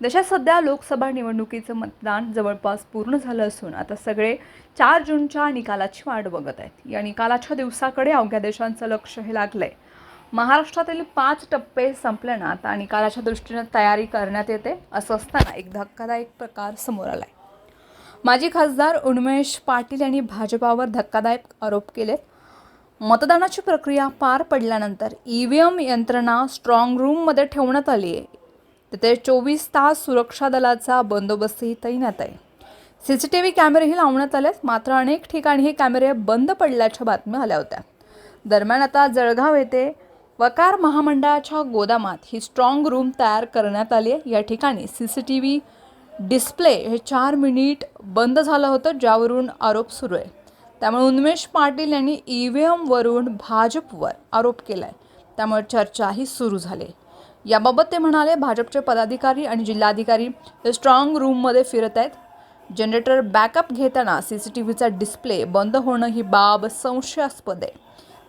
देशात सध्या लोकसभा निवडणुकीचं मतदान जवळपास पूर्ण झालं असून आता सगळे चार जूनच्या निकालाची वाट बघत आहेत. या निकालाच्या दिवसाकडे अवघ्या देशांचं लक्ष हे लागलं आहे महाराष्ट्रातील पाच टप्पे संपल्यानं आता निकालाच्या दृष्टीनं तयारी करण्यात येते असं असताना एक धक्कादायक प्रकार समोर आला आहे माजी खासदार उन्मेश पाटील यांनी भाजपावर धक्कादायक आरोप केले मतदानाची प्रक्रिया पार पडल्यानंतर ई व्ही एम यंत्रणा स्ट्रॉंग रूममध्ये ठेवण्यात आली आहे तिथे चोवीस तास सुरक्षा दलाचा बंदोबस्तही तैनात आहे. सी सी टी व्ही कॅमेरेही लावण्यात आले मात्र अनेक ठिकाणी हे कॅमेरे बंद पडल्याच्या बातम्या आल्या होत्या. दरम्यान आता जळगाव येथे वकार महामंडळाच्या गोदामात ही स्ट्रॉंग रूम तयार करण्यात आली आहे. या ठिकाणी C C T V display हे चार मिनिट बंद झालं होतं ज्यावरून आरोप सुरू आहे. त्यामुळे उन्मेष पाटील यांनी ई व्ही एमवरून भाजपवर आरोप केला आहे त्यामुळे चर्चाही सुरू झाली याबाबत ते म्हणाले भाजपचे पदाधिकारी आणि जिल्हाधिकारी हे स्ट्रॉंग रूममध्ये फिरत आहेत. जनरेटर बॅकअप घेताना सी सी टी व्हीचा डिस्प्ले बंद होणं ही बाब संशयास्पद आहे.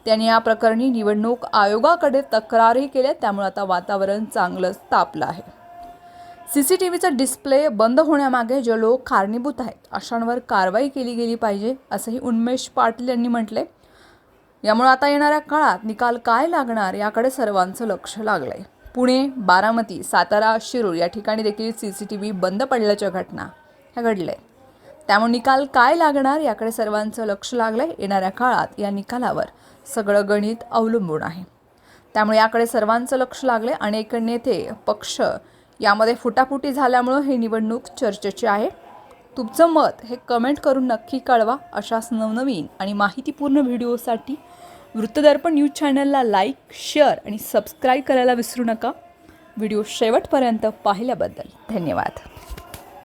त्यांनी या प्रकरणी निवडणूक आयोगाकडे तक्रारही केल्या त्यामुळे आता वातावरण चांगलंच तापलं आहे. सी सी टी व्हीचा डिस्प्ले बंद होण्यामागे जे लोक कारणीभूत आहेत अशांवर कारवाई केली गेली पाहिजे असंही उन्मेष पाटील यांनी म्हटले यामुळे आता येणाऱ्या काळात निकाल काय लागणार याकडे सर्वांचं लक्ष लागलं आहे पुणे बारामती सातारा शिरूर या ठिकाणी देखील सी सी टी व्ही बंद पडल्याच्या घटना ह्या घडल्या. त्यामुळे निकाल काय लागणार याकडे सर्वांचं लक्ष लागलं आहे येणाऱ्या काळात या निकालावर सगळं गणित अवलंबून आहे. त्यामुळे याकडे सर्वांचं लक्ष लागले अनेक नेते पक्ष यामध्ये फुटाफुटी झाल्यामुळं ही निवडणूक चर्चेची आहे. तुमचं मत हे कमेंट करून नक्की कळवा. अशाच नवनवीन आणि माहितीपूर्ण व्हिडिओसाठी वृत्तदर्पण न्यूज चॅनलला लाईक शेअर आणि सबस्क्राईब करायला विसरू नका. व्हिडिओ शेवटपर्यंत पाहिल्याबद्दल धन्यवाद.